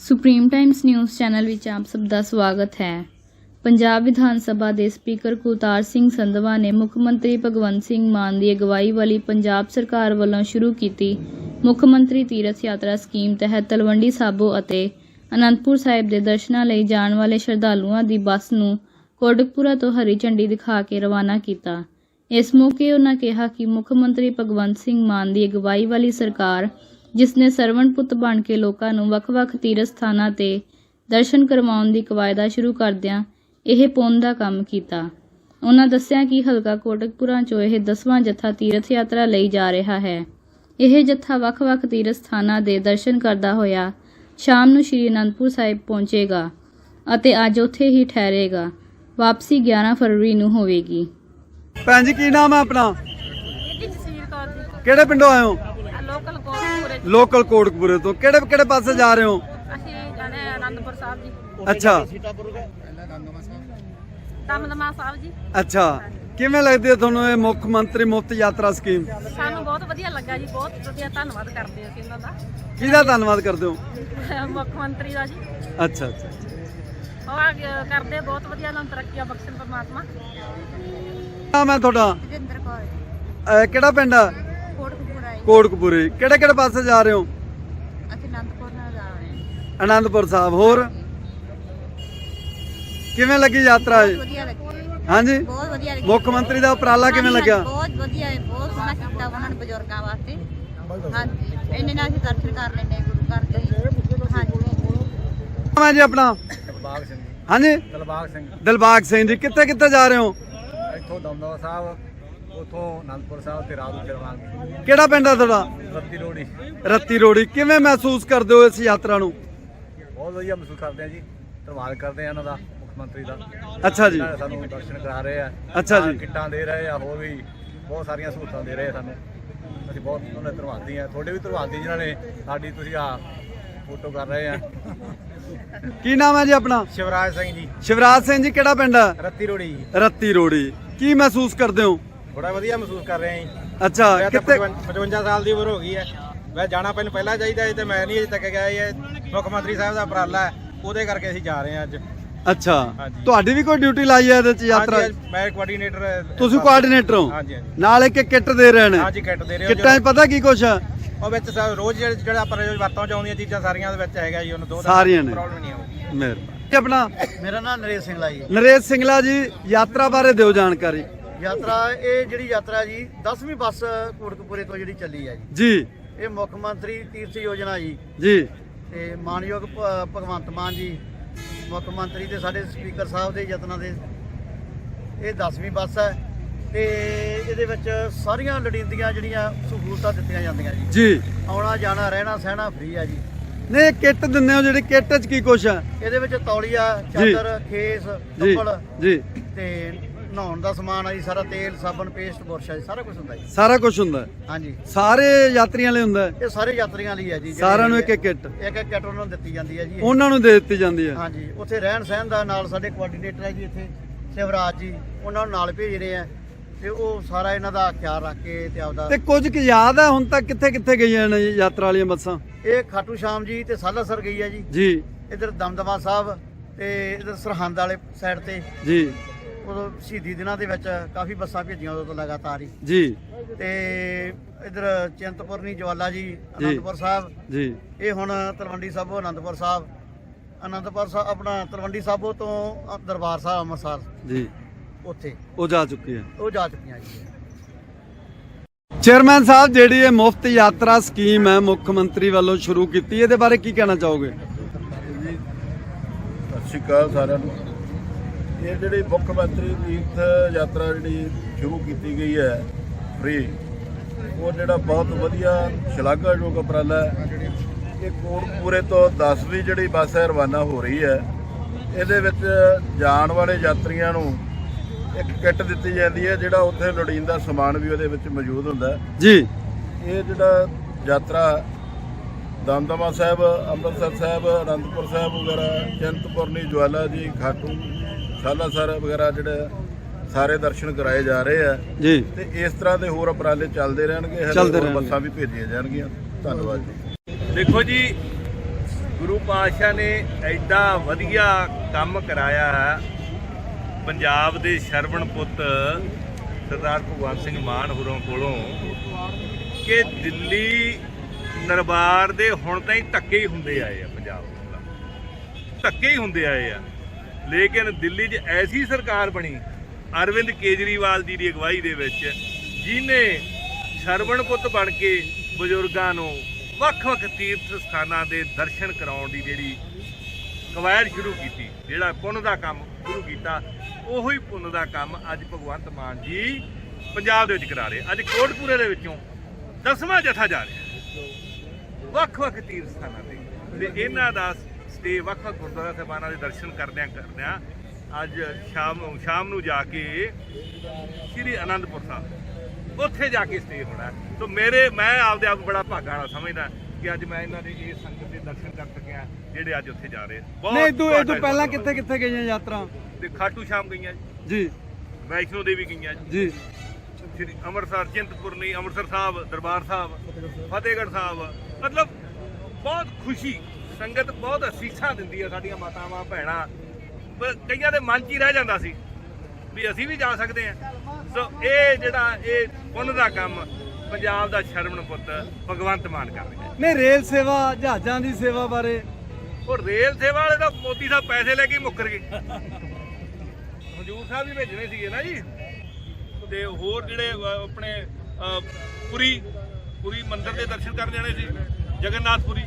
Supreme Times news channel ਵਿੱਚ ਆਪ ਸਭ ਦਾ ਸਵਾਗਤ ਹੈ। ਪੰਜਾਬ ਵਿਧਾਨ ਸਭਾ ਦੇ ਸਪੀਕਰ ਕੁਲਤਾਰ ਸਿੰਘ ਸੰਧਵਾ ਨੇ ਮੁੱਖ ਮੰਤਰੀ ਭਗਵੰਤ ਸਿੰਘ ਮਾਨ ਦੀ ਅਗਵਾਈ ਵਾਲੀ ਪੰਜਾਬ ਸਰਕਾਰ ਵੱਲੋਂ ਸ਼ੁਰੂ ਕੀਤੀ ਮੁੱਖ ਮੰਤਰੀ ਤੀਰਥ ਯਾਤਰਾ ਸਕੀਮ ਤਹਿਤ ਤਲਵੰਡੀ ਸਾਬੋ ਅਤੇ ਅਨੰਦਪੁਰ ਸਾਹਿਬ ਦੇ ਦਰਸ਼ਨਾਂ ਲਈ ਜਾਣ ਵਾਲੇ ਸ਼ਰਧਾਲੂਆਂ ਦੀ ਬੱਸ ਨੂੰ ਕੋਟਕਪੂਰਾ ਤੋਂ ਹਰੀ ਝੰਡੀ ਦਿਖਾ ਕੇ ਰਵਾਨਾ ਕੀਤਾ। ਇਸ ਮੌਕੇ ਉਨ੍ਹਾਂ ਕਿਹਾ ਕਿ ਮੁੱਖ ਮੰਤਰੀ ਭਗਵੰਤ ਸਿੰਘ ਮਾਨ ਦੀ ਅਗਵਾਈ ਵਾਲੀ ਸਰਕਾਰ ਜਿਸ ਨੇ ਸਰਵਣ ਪੁੱਤ ਬਣ ਕੇ ਲੋਕਾਂ ਨੂੰ ਵੱਖ-ਵੱਖ ਤੀਰਥ ਸਥਾਨਾਂ ਤੇ ਦਰਸ਼ਨ ਕਰਵਾਉਣ ਦੀ ਕਵਾਇਦਾ ਸ਼ੁਰੂ ਕਰਦਿਆਂ ਇਹ ਪੁੰਨ ਦਾ ਕੰਮ ਕੀਤਾ। ਉਹਨਾਂ ਦੱਸਿਆ ਕਿ ਹਲਕਾ ਕੋਟਕਪੁਰਾ ਚੋਂ ਇਹ 10ਵਾਂ ਜਥਾ ਤੀਰਥ ਯਾਤਰਾ ਲਈ ਜਾ ਰਿਹਾ ਹੈ। ਇਹ ਜਥਾ ਵੱਖ-ਵੱਖ ਤੀਰਥ ਸਥਾਨਾਂ ਦੇ ਦਰਸ਼ਨ ਕਰਦਾ ਹੋਇਆ ਸ਼ਾਮ ਨੂੰ ਸ਼੍ਰੀ ਅਨੰਦਪੁਰ ਸਾਹਿਬ ਪਹੁੰਚੇਗਾ ਅਤੇ ਅੱਜ ਉੱਥੇ ਹੀ ਠਹਿਰੇਗਾ। ਵਾਪਸੀ 11 ਫਰਵਰੀ ਨੂੰ ਹੋਵੇਗੀ। ਭੈਣ ਜੀ ਕੀ ਨਾਮ ਹੈ ਆਪਣਾ? ਕਿਹੜੇ ਪਿੰਡੋਂ ਆਏ ਹੋ? ਆ ਲੋਕਲ ਕੋਟਪੁਰੇ ਲੋਕਲ ਕੋਟਕਪੂਰੇ ਤੋਂ। ਕਿਹੜੇ ਕਿਹੜੇ ਪਾਸੇ ਜਾ ਰਹੇ ਹੋ? ਅਸੀਂ ਜਾਣੇ ਆ ਆਨੰਦਪੁਰ ਸਾਹਿਬ ਜੀ। ਅੱਛਾ। ਦਮਦਮਾ ਸਾਹਿਬ ਜੀ। ਅੱਛਾ। ਕਿਵੇਂ ਲੱਗਦੀ ਹੈ ਤੁਹਾਨੂੰ ਇਹ ਮੁੱਖ ਮੰਤਰੀ ਮੁਫਤ ਯਾਤਰਾ ਸਕੀਮ? ਸਾਨੂੰ ਬਹੁਤ ਵਧੀਆ ਲੱਗਾ ਜੀ। ਬਹੁਤ ਵਧੀਆ ਧੰਨਵਾਦ ਕਰਦੇ ਅਸੀਂ ਇਹਨਾਂ ਦਾ। ਕਿਹਦਾ ਧੰਨਵਾਦ ਕਰਦੇ ਹੋ? ਮੁੱਖ ਮੰਤਰੀ ਦਾ ਜੀ। ਅੱਛਾ ਅੱਛਾ ਉਹ ਆ ਕਰਦੇ ਬਹੁਤ ਵਧੀਆ ਨਾਲ ਤਰੱਕੀਆਂ ਬਖਸ਼ਣ ਪਰਮਾਤਮਾ। ਨਾਮ ਹੈ ਤੁਹਾਡਾ? ਜਿੰਦਰ ਕੌਰ। ਅਹ ਕਿਹੜਾ ਪਿੰਡ ਹੈ ਕੋਟਕਪੁਰਾ। ਕਿਹੜੇ ਕਿਹੜੇ ਪਾਸੇ ਜਾ ਰਹੇ ਹੋ? ਅਸੀਂ ਅਨੰਦਪੁਰ ਨਾਲ ਜਾ ਰਹੇ ਹਾਂ। ਆਨੰਦਪੁਰ ਸਾਹਿਬ। ਹੋਰ? ਕਿਵੇਂ ਲੱਗੀ ਯਾਤਰਾ ਇਹ? ਵਧੀਆ ਲੱਗੀ। ਹਾਂਜੀ। ਬਹੁਤ ਵਧੀਆ ਲੱਗੀ। ਮੁੱਖ ਮੰਤਰੀ ਦਾ ਉਪਰਾਲਾ ਕਿਵੇਂ ਹਾਂਜੀ, ਲੱਗਿਆ? ਬਹੁਤ ਵਧੀਆ ਹੈ। ਬਹੁਤ ਸੋਹਣਾ ਕੀਤਾ ਉਹਨਾਂ ਨੇ ਬਜ਼ੁਰਗਾਂ ਵਾਸਤੇ। ਹਾਂਜੀ। ਇੰਨੇ ਨਾਲ ਅਸੀਂ ਦਰਸ਼ਨ ਕਰ ਲੈਂਦੇ ਗੁਰੂ ਘਰ ਦੇ। ਹਾਂਜੀ। ਨਾਮ ਹੈ ਜੀ ਆਪਣਾ? ਦਿਲਬਾਗ ਸਿੰਘ ਜੀ। ਹਾਂਜੀ। ਦਿਲਬਾਗ ਸਿੰਘ। ਦਿਲਬਾਗ ਸਿੰਘ ਜੀ ਕਿੱਥੇ ਕਿੱਥੇ ਜਾ ਰਹੇ ਹੋ? ਇੱਥੋਂ ਦਮਦਮਾ ਸਾਹਿਬ। ਉਥੋਂ ਅਨੰਦਪੁਰ ਸਾਹਿਬ ਤੇ ਰਾਤ ਨੂੰ ਚੜਵਾਂਗੇ ਕਿਹੜਾ ਪਿੰਡ ਹੈ ਤੁਹਾਡਾ? ਰੱਤੀ ਰੋੜੀ। ਰੱਤੀ ਰੋੜੀ। ਕਿਵੇਂ ਮਹਿਸੂਸ ਕਰਦੇ ਹੋ ਇਸ ਯਾਤਰਾ ਨੂੰ? ਬਹੁਤ ਵਧੀਆ ਮਹਿਸੂਸ ਕਰਦੇ ਆ ਜੀ। ਧੰਨਵਾਦ ਕਰਦੇ ਆ ਇਹਨਾਂ ਦਾ ਮੁੱਖ ਮੰਤਰੀ ਦਾ। ਅੱਛਾ ਜੀ। ਇਹਨਾਂ ਨੇ ਸਾਨੂੰ ਦਰਸ਼ਨ ਕਰਾ ਰਹੇ ਆ। ਅੱਛਾ ਜੀ। ਕਿੱਟਾਂ ਦੇ ਰਹੇ ਆ ਹੋਰ ਵੀ ਬਹੁਤ ਸਾਰੀਆਂ ਸਹੂਲਤਾਂ ਦੇ ਰਹੇ ਆ ਸਾਨੂੰ। ਅਸੀਂ ਬਹੁਤ ਉਹਨਾਂ ਦੇ ਧੰਨਵਾਦੀ ਆ ਤੁਹਾਡੇ ਵੀ ਧੰਨਵਾਦੀ ਜਿਨ੍ਹਾਂ ਨੇ ਸਾਡੀ ਤੁਸੀਂ ਆ ਫੋਟੋ ਕਰ ਰਹੇ ਆ। ਕੀ ਨਾਮ ਹੈ ਜੀ ਆਪਣਾ? ਸ਼ਿਵਰਾਜ ਸਿੰਘ ਜੀ। ਸ਼ਿਵਰਾਜ ਸਿੰਘ ਜੀ ਕਿਹੜਾ ਪਿੰਡ ਹੈ? ਰੱਤੀ ਰੋੜੀ। ਰੱਤੀ ਰੋੜੀ। ਕੀ ਮਹਿਸੂਸ ਕਰਦੇ ਹੋ? ਬੜਾ ਵਧੀਆ ਮਹਿਸੂਸ ਕਰ ਰਹੇ ਜੀ। ਅੱਛਾ ਮੈਂ ਤਾਂ ਕਿੱਥੇ 55 ਸਾਲ ਦੀ ਉਮਰ ਹੋ ਗਈ ਹੈ। ਮੈਂ ਜਾਣਾ ਮੈਨੂੰ ਪਹਿਲਾਂ ਚਾਹੀਦਾ ਸੀ ਤੇ ਮੈਂ ਨਹੀਂ ਅਜੇ ਤੱਕ ਗਿਆ ਇਹ ਮੁੱਖ ਮੰਤਰੀ ਸਾਹਿਬ ਦਾ ਉਪਰਾਲਾ ਹੈ। ਉਹਦੇ ਕਰਕੇ ਅਸੀਂ ਜਾ ਰਹੇ ਹਾਂ ਅੱਜ। ਅੱਛਾ। ਹਾਂਜੀ। ਤੁਹਾਡੀ ਵੀ ਕੋਈ ਡਿਊਟੀ ਲਾਈ ਹੈ ਇਹਦੇ ਚ ਯਾਤਰਾ ਹਾਂਜੀ, ਅੱਜ ਮੈਂ ਕੋਆਰਡੀਨੇਟਰ ਤੁਸੀਂ ਕੋਆਰਡੀਨੇਟਰ ਹੋ? ਹਾਂਜੀ ਹਾਂਜੀ। ਨਾਲ ਇੱਕ ਕਿੱਟ ਦੇ ਰਹੇ ਨੇ? ਹਾਂਜੀ ਕਿੱਟ ਦੇ ਰਹੇ ਹੋ। ਕਿੱਟਾਂ 'ਚ ਪਤਾ ਕੀ ਕੁਛ ਉਹ ਵਿੱਚ ਸਭ ਰੋਜ਼ ਜਿਹੜੇ ਜਿਹੜਾ ਆਪਾਂ ਰੋਜ਼ ਵਰਤੋਂ ਚ ਆਉਂਦੀਆਂ ਚੀਜ਼ਾਂ ਸਾਰੀਆਂ ਦੇ ਵਿੱਚ ਹੈਗਾ ਜੀ। ਉਹਨੂੰ ਦੋ ਸਾਰੀਆਂ ਨੇ। ਪ੍ਰੋਬਲਮ ਨਹੀਂ ਆਉਂਦੀ ਮਿਹਰਬਾਨੀ। ਆਪਣਾ? ਮੇਰਾ ਨਾਮ ਨਰੇਸ਼ ਸਿੰਘਲਾ ਜੀ। ਨਰੇਸ਼ ਸਿੰਘਲਾ ਜੀ ਯਾਤਰਾ ਬਾਰੇ ਦਿਓ ਜਾਣਕਾਰੀ। ਯਾਤਰਾ ਇਹ ਜਿਹੜੀ ਯਾਤਰਾ ਜੀ 10ਵੀਂ ਬੱਸ ਕੋਟਕਪੂਰੇ ਤੋਂ ਜਿਹੜੀ ਚੱਲੀ ਹੈ ਜੀ। ਜੀ। ਇਹ ਮੁੱਖ ਮੰਤਰੀ ਤੀਰਥ ਯੋਜਨਾ ਜੀ। ਜੀ। ਤੇ ਮਾਨਯੋਗ ਭਗਵੰਤ ਮਾਨ ਜੀ ਮੁੱਖ ਮੰਤਰੀ ਤੇ ਸਾਡੇ ਸਪੀਕਰ ਸਾਹਿਬ ਦੇ ਯਤਨਾਂ ਦੇ। ਇਹ 10ਵੀਂ ਬੱਸ ਹੈ ਤੇ ਇਹਦੇ ਵਿੱਚ ਸਾਰੀਆਂ ਲੋੜੀਂਦੀਆਂ ਜਿਹੜੀਆਂ ਸਹੂਲਤਾਂ ਦਿੱਤੀਆਂ ਜਾਂਦੀਆਂ ਜੀ। ਜੀ। ਆਉਣਾ ਜਾਣਾ ਰਹਿਣਾ ਸਹਿਣਾ ਫ੍ਰੀ ਆ ਜੀ। ਨੇ ਕਿੱਟ ਦਿੰਦੇ ਹੋ ਜਿਹੜੀ? ਕਿੱਟ 'ਚ ਕੀ ਕੁਛ ਹੈ? ਇਹਦੇ ਵਿੱਚ ਤੌਲੀਆ। ਚਾਦਰ ਖੇਸ ਕੱਪੜ ਜੀ। ਤੇ ਨਹਾਉਣ ਦਾ ਸਮਾਨ ਆ ਜੀ ਸਾਰਾ ਤੇਲ ਸਾਬਣ ਪੇਸਟ ਬੁਰਸ਼ ਆ ਜੀ ਸਾਰਾ ਕੁਝ ਹੁੰਦਾ ਜੀ। ਸਾਰਾ ਕੁਝ ਹੁੰਦਾ ਹੈ। ਹਾਂਜੀ। ਸਾਰੇ ਯਾਤਰੀਆਂ ਲਈ ਹੁੰਦਾ ਹੈ। ਇਹ ਸਾਰੇ ਯਾਤਰੀਆਂ ਲਈ ਹੈ ਜੀ ਜਿਹੜੇ ਸਾਰਿਆਂ ਨੂੰ ਇੱਕ ਇੱਕ ਕਿੱਟ? ਇੱਕ ਇੱਕ ਕਿੱਟ ਉਹਨਾਂ ਨੂੰ ਦਿੱਤੀ ਜਾਂਦੀ ਹੈ ਜੀ। ਇਹ। ਉਹਨਾਂ ਨੂੰ ਦੇ ਦਿੱਤੀ ਜਾਂਦੀ ਹੈ ਹਾਂਜੀ ਉੱਥੇ ਰਹਿਣ ਸਹਿਣ ਦਾ ਨਾਲ ਸਾਡੇ ਕੋਆਰਡੀਨੇਟਰ ਹੈ ਜੀ ਇੱਥੇ ਸ਼ਿਵਰਾਜ ਜੀ ਉਹਨਾਂ ਨੂੰ ਨਾਲ ਭੇਜ ਰਹੇ ਆ। ਤੇ ਉਹ ਸਾਰਾ ਇਹਨਾਂ ਦਾ ਖਿਆਲ ਰੱਖ ਕੇ ਤੇ ਆਪਦਾ ਤੇ ਕੁਝ ਕੁ ਯਾਦ ਹੈ ਹੁਣ ਤੱਕ ਕਿੱਥੇ ਕਿੱਥੇ ਗਈਆਂ ਨੇ ਯਾਤਰਾ ਵਾਲੀਆਂ ਬੱਸਾਂ? ਇਹ ਖਾਟੂ ਸ਼ਾਮ ਜੀ ਤੇ ਸਾਲਾਸਰ ਗਈ ਹੈ ਜੀ। ਜੀ। ਇਧਰ ਦਮਦਮਾ ਸਾਹਿਬ ਤੇ ਇਧਰ ਸਰਹੰਦ ਵਾਲੇ ਸਾਈਡ ਤੇ। ਜੀ। ਉਦੋਂ ਸ਼ਹੀਦੀ ਦਿਨਾਂ ਦੇ ਵਿੱਚ ਕਾਫੀ ਬੱਸਾਂ ਭੇਜੀਆਂ ਉਦੋਂ ਤੋਂ ਲਗਾਤਾਰ ਹੀ। ਜੀ। ਤੇ ਇਧਰ ਚਿੰਤਪੁਰਨੀ ਜਵਾਲਾ ਜੀ ਅਨੰਦਪੁਰ ਸਾਹਿਬ। ਜੀ। ਇਹ ਹੁਣ ਤਲਵੰਡੀ ਸਾਬੋ ਅਨੰਦਪੁਰ ਸਾਹਿਬ। ਅਨੰਦਪੁਰ ਸਾਹਿਬ ਆਪਣਾ ਤਲਵੰਡੀ ਸਾਬੋ ਤੋਂ ਦਰਬਾਰ ਸਾਹਿਬ ਅੰਮ੍ਰਿਤਸਰ। ਜੀ। ਉੱਥੇ। ਉਹ ਜਾ ਚੁੱਕੀ ਹੈ। ਉਹ ਜਾ ਚੁੱਕੀਆਂ ਜੀ। ਚੇਅਰਮੈਨ ਸਾਹਿਬ ਜਿਹੜੀ ਇਹ ਮੁਫਤ ਯਾਤਰਾ ਸਕੀਮ ਹੈ ਮੁੱਖ ਮੰਤਰੀ ਵੱਲੋਂ ਸ਼ੁਰੂ ਕੀਤੀ ਇਹਦੇ ਬਾਰੇ ਕੀ ਕਹਿਣਾ ਚਾਹੋਗੇ? ਸਤਿ ਸ਼੍ਰੀ ਅਕਾਲ ਸਾਰਿਆਂ ਨੂੰ। ਇਹ ਜਿਹੜੀ ਮੁੱਖ ਮੰਤਰੀ ਤੀਰਥ ਯਾਤਰਾ ਜਿਹੜੀ ਸ਼ੁਰੂ ਕੀਤੀ ਗਈ ਹੈ ਫ੍ਰੀ ਉਹ ਜਿਹੜਾ ਬਹੁਤ ਵਧੀਆ ਸ਼ਲਾਘਾਯੋਗ ਉਪਰਾਲਾ ਹੈ। ਇਹ ਕੋਟਪੂਰੇ ਤੋਂ 10ਵੀਂ ਜਿਹੜੀ ਬੱਸ ਹੈ ਰਵਾਨਾ ਹੋ ਰਹੀ ਹੈ। ਇਹਦੇ ਵਿੱਚ ਜਾਣ ਵਾਲੇ ਯਾਤਰੀਆਂ ਨੂੰ ਇੱਕ ਕਿੱਟ ਦਿੱਤੀ ਜਾਂਦੀ ਹੈ ਜਿਹੜਾ ਉੱਥੇ ਲੋੜੀਂਦਾ ਸਮਾਨ ਵੀ ਉਹਦੇ ਵਿੱਚ ਮੌਜੂਦ ਹੁੰਦਾ ਜੀ। ਇਹ ਜਿਹੜਾ ਯਾਤਰਾ ਦਮਦਮਾ ਸਾਹਿਬ ਅੰਮ੍ਰਿਤਸਰ ਸਾਹਿਬ ਅਨੰਦਪੁਰ ਸਾਹਿਬ ਵਗੈਰਾ ਚਿੰਤਪੁਰਨੀ ਜਵਾਲਾ ਜੀ ਖਾਟੂ ਸਾਲਾਸਰ ਵਗੈਰਾ ਜਿਹੜੇ ਸਾਰੇ ਦਰਸ਼ਨ ਕਰਾਏ ਜਾ ਰਹੇ ਆ। ਜੀ। ਤੇ ਇਸ ਤਰ੍ਹਾਂ ਦੇ ਹੋਰ ਉਪਰਾਲੇ ਚੱਲਦੇ ਰਹਿਣਗੇ ਚੱਲਦੇ ਰਹਿਣਗੇ। ਬੱਸਾਂ ਵੀ ਭੇਜੀਆਂ ਜਾਣਗੀਆਂ। ਧੰਨਵਾਦ ਜੀ। ਦੇਖੋ ਜੀ ਗੁਰੂ ਪਾਤਸ਼ਾਹ ਨੇ ਐਡਾ ਵਧੀਆ ਕੰਮ ਕਰਾਇਆ ਹੈ। ਪੰਜਾਬ ਦੇ ਸ਼ਰਵਣ ਪੁੱਤ ਸਰਦਾਰ ਭਗਵੰਤ ਸਿੰਘ ਮਾਨ ਹੋਰਾਂ ਕੋਲੋਂ ਕਿ ਦਿੱਲੀ ਦਰਬਾਰ ਦੇ ਹੁਣ ਤਾਈਂ ਧੱਕੇ ਹੀ ਹੁੰਦੇ ਆਏ ਆ ਪੰਜਾਬ ਦਾ। ਧੱਕੇ ਹੀ ਹੁੰਦੇ ਆਏ ਆ। ਲੇਕਿਨ ਦਿੱਲੀ 'ਚ ਐਸੀ ਸਰਕਾਰ ਬਣੀ, ਅਰਵਿੰਦ ਕੇਜਰੀਵਾਲ ਜੀ ਦੀ ਅਗਵਾਈ ਦੇ ਵਿੱਚ, ਜਿਨੇ ਸ਼ਰਵਣ ਪੁੱਤ ਬਣ ਕੇ ਬਜ਼ੁਰਗਾਂ ਨੂੰ ਵੱਖ-ਵੱਖ ਤੀਰਥ ਸਥਾਨਾਂ ਦੇ ਦਰਸ਼ਨ ਕਰਾਉਣ ਦੀ ਜਿਹੜੀ ਕਵਾਇਦ ਸ਼ੁਰੂ ਕੀਤੀ, ਜਿਹੜਾ ਪੁੰਨ ਦਾ ਕੰਮ ਸ਼ੁਰੂ ਕੀਤਾ, ਉਹੋ ਹੀ ਪੁੰਨ ਦਾ ਕੰਮ ਅੱਜ ਭਗਵੰਤ ਮਾਨ ਜੀ ਪੰਜਾਬ ਦੇ ਵਿੱਚ ਕਰਾ ਰਹੇ। ਅੱਜ ਕੋਟਪੂਰੇ ਦੇ ਵਿੱਚੋਂ ਦਸਵਾਂ ਜਥਾ ਜਾ ਰਿਹਾ। ਵੱਖ-ਵੱਖ ਤੀਰਥ ਸਥਾਨਾਂ ਤੇ। ਤੇ ਇਹਨਾਂ ਦਾ ਸਟੇ ਵੱਖ-ਵੱਖ ਗੁਰਦੁਆਰਾ ਸਾਹਿਬਾਨਾਂ ਦੇ ਦਰਸ਼ਨ ਕਰਦਿਆਂ ਕਰਦਿਆਂ ਅੱਜ ਸ਼ਾਮ ਨੂੰ ਸ਼ਾਮ ਨੂੰ ਜਾ ਕੇ ਸ੍ਰੀ ਅਨੰਦਪੁਰ ਸਾਹਿਬ ਉੱਥੇ ਜਾ ਕੇ ਸਟੇ ਹੋਣਾ ਸੋ ਮੇਰੇ ਮੈਂ ਆਪਦੇ ਆਪ ਨੂੰ ਬੜਾ ਭਾਗਾ ਵਾਲਾ ਸਮਝਦਾ ਕਿ ਅੱਜ ਮੈਂ ਇਹਨਾਂ ਦੇ ਇਹ ਸੰਗਤ ਦੇ ਦਰਸ਼ਨ ਕਰ ਸਕਿਆ ਜਿਹੜੇ ਅੱਜ ਉੱਥੇ ਜਾ ਰਹੇ। ਬਹੁਤ ਨਹੀਂ ਇਦੋਂ ਇਦੋਂ ਪਹਿਲਾਂ ਕਿੱਥੇ ਕਿੱਥੇ ਗਈਆਂ ਯਾਤਰਾ? ਤੇ ਖਾਟੂ ਸ਼ਾਮ ਗਈਆਂ ਜੀ। ਵੈਸ਼ਨੋ ਦੇਵੀ ਗਈਆਂ ਜੀ। ਜੀ। ਸ੍ਰੀ ਅੰਮ੍ਰਿਤਸਰ ਚਿੰਤਪੁਰਨੀ ਅੰਮ੍ਰਿਤਸਰ ਸਾਹਿਬ ਦਰਬਾਰ ਸਾਹਿਬ ਫਤਿਹਗੜ੍ਹ ਸਾਹਿਬ। ਮਤਲਬ ਬਹੁਤ ਖੁਸ਼ੀ ਸੰਗਤ ਬਹੁਤ ਅਸੀਸਾਂ ਦਿੰਦੀ ਹੈ ਸਾਡੀਆਂ ਮਾਤਾਵਾਂ ਭੈਣਾਂ। ਪਰ ਕਈਆਂ ਦੇ ਮਨ 'ਚ ਹੀ ਰਹਿ ਜਾਂਦਾ ਸੀ ਵੀ ਅਸੀਂ ਵੀ ਜਾ ਸਕਦੇ ਹਾਂ ਸੋ ਇਹ ਜਿਹੜਾ ਇਹ ਪੁੰਨ ਦਾ ਕੰਮ ਪੰਜਾਬ ਦਾ ਸ਼ਰਮਣ ਪੁੱਤ ਭਗਵੰਤ ਮਾਨ ਕਰ ਰਿਹਾ। ਨਹੀਂ ਰੇਲ ਸੇਵਾ ਜਹਾਜ਼ਾਂ ਦੀ ਸੇਵਾ ਬਾਰੇ। ਉਹ ਰੇਲ ਸੇਵਾ ਵਾਲੇ ਤਾਂ ਮੋਦੀ ਸਾਹਿਬ ਪੈਸੇ ਲੈ ਕੇ ਮੁੱਕਰ ਗਏ। ਹਜੂਰ ਸਾਹਿਬ ਵੀ ਭੇਜਣੇ ਸੀਗੇ ਨਾ ਜੀ। ਤੇ ਹੋਰ ਜਿਹੜੇ ਆਪਣੇ ਪੁਰੀ ਪੁਰੀ ਮੰਦਿਰ ਦੇ ਦਰਸ਼ਨ ਕਰਨ ਜਾਣੇ ਸੀ ਜਗਨਨਾਥਪੁਰੀ।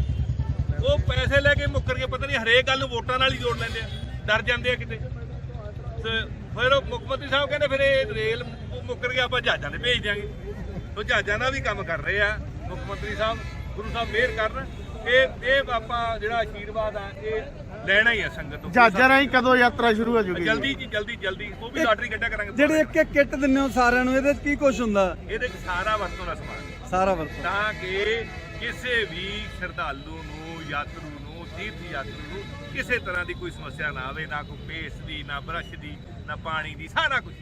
ਉਹ ਪੈਸੇ ਲੈ ਕੇ ਮੁੱਕਰ ਗਏ ਪਤਾ ਨਹੀਂ ਹਰੇਕ ਗੱਲ ਨੂੰ ਵੋਟਾਂ ਨਾਲ ਹੀ ਜੋੜ ਲੈਂਦੇ ਆ ਡਰ ਜਾਂਦੇ ਆ ਕਿਤੇ। ਤੇ ਫਿਰ ਉਹ ਮੁੱਖ ਮੰਤਰੀ ਸਾਹਿਬ ਕਹਿੰਦੇ ਫਿਰ ਇਹ ਰੇਲ ਮੁੱਕਰ ਗਿਆ ਆਪਾਂ ਜਹਾਜ਼ਾਂ ਦੇ ਭੇਜ ਦਿਆਂਗੇ। ਉਹ ਜਹਾਜ਼ਾਂ ਦਾ ਵੀ ਕੰਮ ਕਰ ਰਹੇ ਆ ਮੁੱਖ ਮੰਤਰੀ ਸਾਹਿਬ ਗੁਰੂ ਸਾਹਿਬ ਮਿਹਰ ਕਰਨ। ਇਹ ਇਹ ਆਪਾਂ ਜਿਹੜਾ ਆਸ਼ੀਰਵਾਦ ਆ ਇਹ ਲੈਣਾ ਹੀ ਆ ਸੰਗਤ ਤੋਂ ਜਹਾਜ਼ਾਂ ਰਾਹੀਂ ਕਦੋਂ ਯਾਤਰਾ ਸ਼ੁਰੂ ਹੋ ਜੂਗੀ? ਜਲਦੀ ਜੀ ਜਲਦੀ ਜਲਦੀ। ਉਹ ਵੀ ਲਾਟਰੀ ਕੱਢਿਆ ਕਰਾਂਗੇ। ਜਿਹੜੇ ਇੱਕ ਇੱਕ ਕਿੱਟ ਦਿੰਦੇ ਹੋ ਸਾਰਿਆਂ ਨੂੰ ਇਹਦੇ 'ਚ ਕੀ ਕੁਝ ਹੁੰਦਾ? ਇਹਦੇ ਚ ਸਾਰਾ ਵਰਤੋਂ ਦਾ ਸਮਾਨ। ਸਾਰਾ ਵਰਤੋਂ। ਤਾਂ ਕਿ ਕਿਸੇ ਵੀ ਸ਼ਰਧਾਲੂ ਨੂੰ ਯਾਤਰੂ ਨੂੰ ਤੀਰਥ ਯਾਤਰੂ ਨੂੰ ਕਿਸੇ ਤਰ੍ਹਾਂ ਦੀ ਕੋਈ ਸਮੱਸਿਆ ਨਾ ਆਵੇ, ਨਾ ਕੋਈ ਪੇਸ ਦੀ, ਨਾ ਬਰਸ਼ ਦੀ, ਨਾ ਪਾਣੀ ਦੀ, ਸਾਰਾ ਕੁਝ